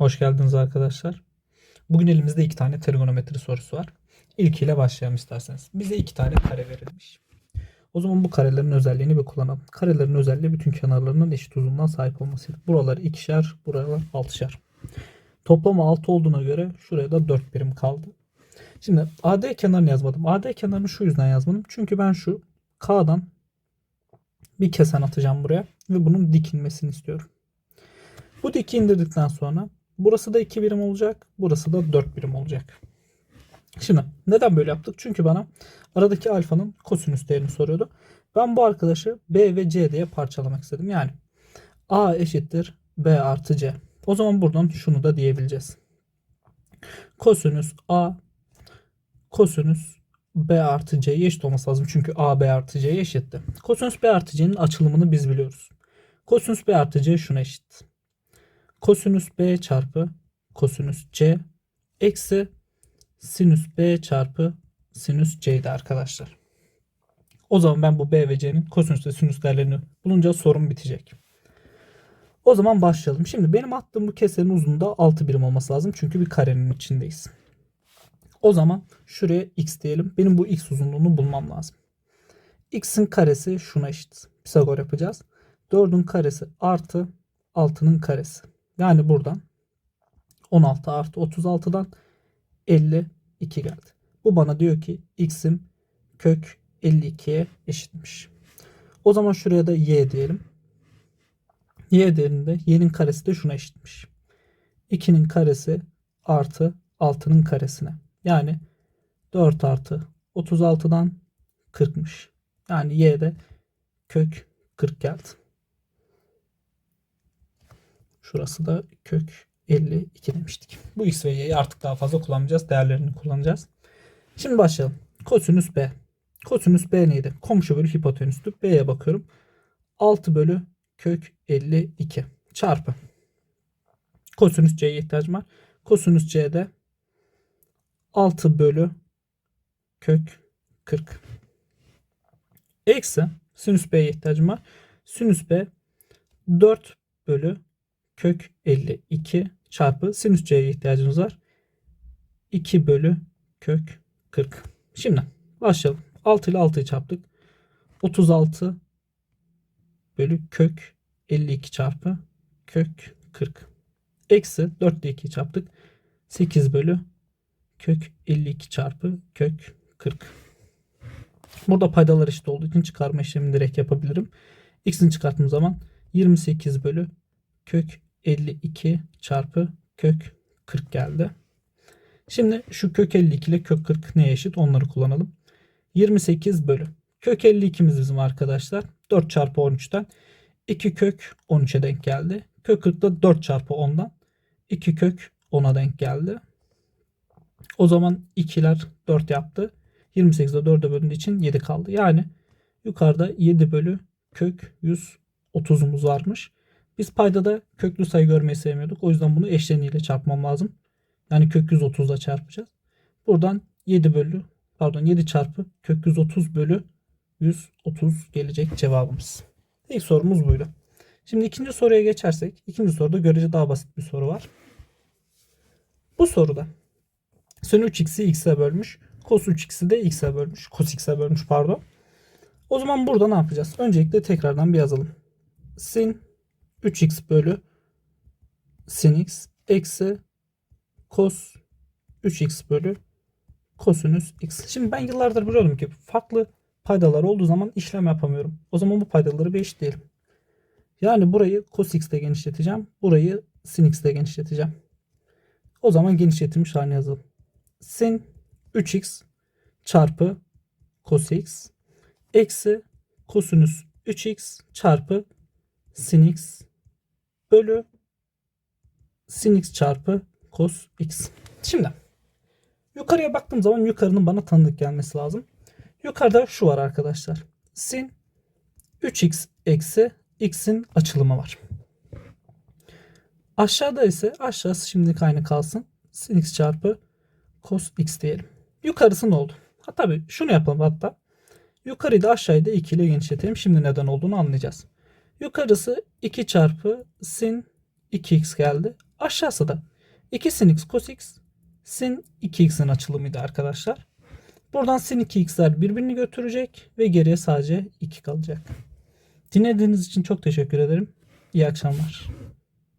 Hoş geldiniz arkadaşlar. Bugün elimizde iki tane trigonometri sorusu var. İlkiyle başlayalım isterseniz. Bize iki tane kare verilmiş. O zaman bu karelerin özelliğini bir kullanalım. Karelerin özelliği bütün kenarlarının eşit uzunluğa sahip olmasıydı. Buralar ikişer, buralar altışar. Toplamı 6 olduğuna göre şuraya da 4 birim kaldı. Şimdi AD kenarını yazmadım. AD kenarını şu yüzden yazmadım. Çünkü ben şu K'dan bir kesen atacağım buraya ve bunun dik inmesini istiyorum. Bu diki indirdikten sonra burası da 2 birim olacak. Burası da 4 birim olacak. Şimdi neden böyle yaptık? Çünkü bana aradaki alfanın kosinüs değerini soruyordu. Ben bu arkadaşı B ve C diye parçalamak istedim. Yani A eşittir B artı C. O zaman buradan şunu da diyebileceğiz. Kosinüs A kosinüs B artı C'ye eşit olması lazım. Çünkü A B artı C'ye eşitti. Kosinüs B artı C'nin açılımını biz biliyoruz. Kosinüs B artı C şuna eşit. Kosinüs B çarpı kosinüs C eksi sinüs B çarpı sinüs C'ydi arkadaşlar. O zaman ben bu B ve C'nin kosinüs ve sinüs değerlerini bulunca sorun bitecek. O zaman başlayalım. Şimdi benim attığım bu kesenin uzunluğu 6 birim olması lazım. Çünkü bir karenin içindeyiz. O zaman şuraya x diyelim. Benim bu x uzunluğunu bulmam lazım. x'in karesi şuna eşit. Pisagor yapacağız. 4'ün karesi artı 6'nın karesi. Yani buradan 16 artı 36'dan 52 geldi. Bu bana diyor ki x'im kök 52'ye eşitmiş. O zaman şuraya da y diyelim. Y değerinde y'nin karesi de şuna eşitmiş. 2'nin karesi artı 6'nın karesine. Yani 4 artı 36'dan 40'mış. Yani y de kök 40 geldi. Şurası da kök 52 demiştik. Bu x ve y'yi artık daha fazla kullanmayacağız. Değerlerini kullanacağız. Şimdi başlayalım. Kosinüs b. Kosinüs b neydi? Komşu bölü hipotenüstü. b'ye bakıyorum. 6 bölü kök 52 çarpı. Kosinüs c'ye ihtiyacım var. Kosinüs c'de 6 bölü kök 40. Eksi sinüs b'ye ihtiyacım var. Sinüs b 4 bölü kök 52 çarpı sinüs c'ye ihtiyacımız var. 2 bölü kök 40. Şimdi başlayalım. 6 ile 6'yı çarptık. 36 bölü kök 52 çarpı kök 40. Eksi 4 ile 2'yi çarptık. 8 bölü kök 52 çarpı kök 40. Burada paydalar eşit olduğu için çıkarma işlemini direkt yapabilirim. X'ini çıkarttığım zaman 28 bölü kök 52 çarpı kök 40 geldi. Şimdi şu kök 52 ile kök 40 neye eşit onları kullanalım. 28 bölü. Kök 52'miz bizim arkadaşlar. 4 çarpı 13'ten 2 kök 13'e denk geldi. Kök 40 da 4 çarpı 10'dan 2 kök 10'a denk geldi. O zaman 2'ler 4 yaptı. 28'de 4'e bölündüğü için 7 kaldı. Yani yukarıda 7 bölü kök 130'umuz varmış. Biz paydada köklü sayı görmeyi sevmiyorduk. O yüzden bunu eşleniyle çarpmam lazım. Yani kök 130'la çarpacağız. Buradan 7 bölü pardon 7 çarpı kök 130 bölü 130 gelecek cevabımız. İlk sorumuz buydu. Şimdi ikinci soruya geçersek. ikinci soruda görece daha basit bir soru var. Bu soruda sin 3x'i x'e bölmüş. Cos 3x'i de x'e bölmüş. Cos x'e bölmüş pardon. O zaman burada ne yapacağız? Öncelikle tekrardan bir yazalım. Sin 3x bölü sin x eksi cos 3x bölü kosinüs x. Şimdi ben yıllardır biliyorum ki farklı paydalar olduğu zaman işlem yapamıyorum. O zaman bu paydaları bir eşitleyelim. Yani burayı cos x ile genişleteceğim. Burayı sin x ile genişleteceğim. O zaman genişletilmiş halini yazalım. Sin 3x çarpı cos x eksi kosinüs 3x çarpı sin x bölü sin x çarpı cos x. Şimdi yukarıya baktığım zaman yukarının bana tanıdık gelmesi lazım. Yukarıda şu var arkadaşlar. Sin 3x eksi x'in açılımı var. Aşağıda ise aşağısı şimdilik aynı kalsın. Sin x çarpı cos x diyelim. Yukarısı ne oldu? Ha tabii şunu yapalım hatta. Yukarıyı da aşağıyı da 2 ile genişletelim. Şimdi neden olduğunu anlayacağız. Yukarısı 2 çarpı sin 2x geldi. Aşağısı da 2 sin x cos x sin 2x'in açılımıydı arkadaşlar. Buradan sin 2x'ler birbirini götürecek ve geriye sadece 2 kalacak. Dinlediğiniz için çok teşekkür ederim. İyi akşamlar.